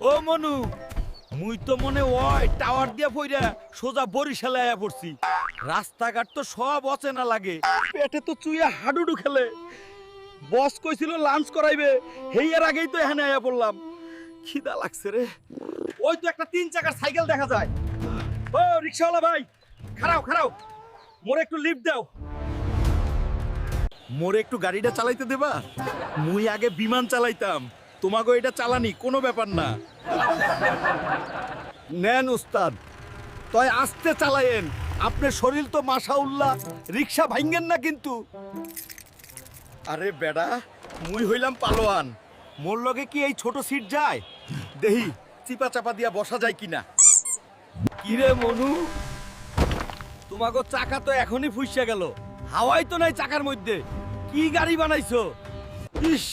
ও মনু, মুই তো মনে হয় টাওয়ার দিয়া পইরা সোজা বরিশালে আয়া পড়ছি। রাস্তাঘাট তো সব অচেনা লাগে। পেটে তো চুইয়া হাডুডু খেলে। বস কইছিল লাঞ্চ করাইবে হেইয়ার আগেই তো এখানে আয়া পড়লাম। খিদা লাগছে রে। ওই তো একটা তিন চাকার সাইকেল দেখা যায়। ও, রিক্সাওয়ালা ভাই খারাও খারাও মোরে একটু লিফট দাও। মোরে একটু গাড়িটা চালাইতে দেবা? মুই আগে বিমান চালাইতাম। তোমাকে এটা চালানি কোনো ব্যাপার না। নেন উস্তাদ তয় আস্তে চালায়েন। আপনার শরীর তো মাশাউল্লাহ রিক্সা ভাঙ্গেন না কিন্তু। আরে বেডা মুই হইলাম পালোয়ান। মোর লগে কি এই ছোট সিট যায়? দেহি চিপা চাপা দিয়া বসা যায় কিনা? কিরে মনু? তোমাকে চাকা তো এখনই ফুসে গেল। হাওয়াই তো নাই চাকার মধ্যে। কি গাড়ি বানাইছো? ইস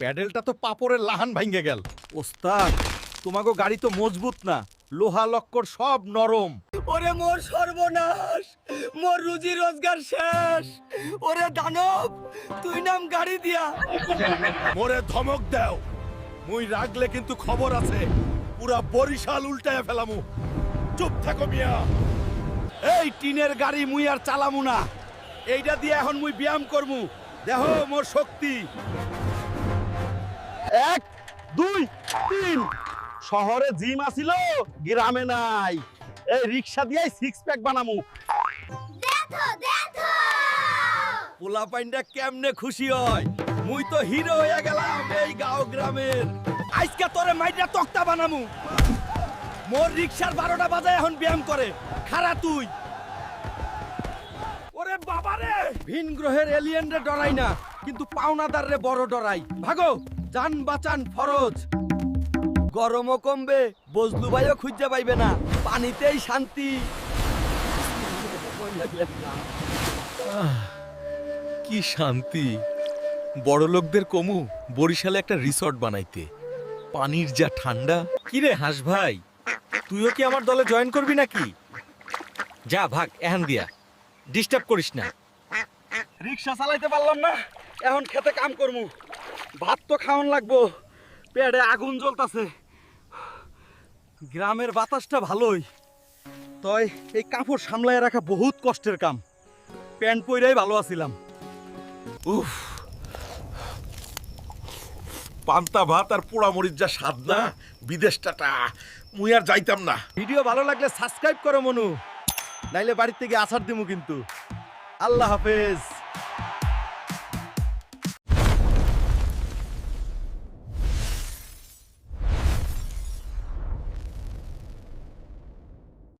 প্যাডেলটা তো পাপড়ের লাহান ভাঙ্গে গেল। ওস্তাদ তোমাকে গাড়ি তো মজবুত না লোহা লক্কর সব নরম। ওরে মোর সর্বনাশ মোর রুজি রোজগার শেষ। ওরে দানব তুই নাম গাড়ি দিয়া। মোরে ধমক দাও মুই রাগলে কিন্তু খবর আছে পুরা বরিশাল উল্টায় ফেলামু। চুপ থাকো মিয়া। এই টিনের গাড়ি মুই আর চালামু না। এইটা দিয়ে এখন মুই ব্যায়াম করমু। দেহ মোর শক্তি। এক দুই তিন। শহরে জিম আছিল গ্রামে নাই। এই রিক্সা দিয়ে সিক্স প্যাক বানামু। পোলা পাইন্ডা কেমনে খুশি হয়? মুই তো হিরো হয়ে গেলাম এই গাঁও গ্রামের। আজকে তোরে মাইটা তক্তা বানামু। মোর রিক্সার বারোটা বাজায় এখন ব্যায়াম করে। খারা তুই। ওরে বাবা রে ভিন গ্রহের এলিয়েন রে ডরাই না কিন্তু পাওনাদার রে বড় ডরাই। ভাগো! জান বাঁচান ফরজ। গরমও কমবে বজলু ভাইও খুঁজে পাইবে না। পানিতেই শান্তি। কি শান্তি। বড় লোকদের কমু বরিশালে একটা রিসর্ট বানাইতে। পানির যা ঠান্ডা। কি রে হাস ভাই তুইও কি আমার দলে জয়েন করবি নাকি? যা ভাগ এহান দিয়া। ডিস্টার্ব করিস না। রিক্সা চালাইতে পারলাম না এখন খেতে কাম করমু। ভাত তো খাওয়ান লাগবো। পেটে আগুন জ্বলতাছে। গ্রামের বাতাসটা ভালোই। তয় এই কাপড় সামলায় রাখা বহুত কষ্টের কাম। প্যান্ট পইরাই ভালো আছিলাম। উফ। পান্তা ভাত আর পোড়া মরিচ যা স্বাদ না বিদেশটাটা। মুই আর যাইতাম না। ভিডিও ভালো লাগলে সাবস্ক্রাইব করো মনু। নাইলে বাড়ির থেকে আসার দিমু কিন্তু। আল্লাহ হাফেজ।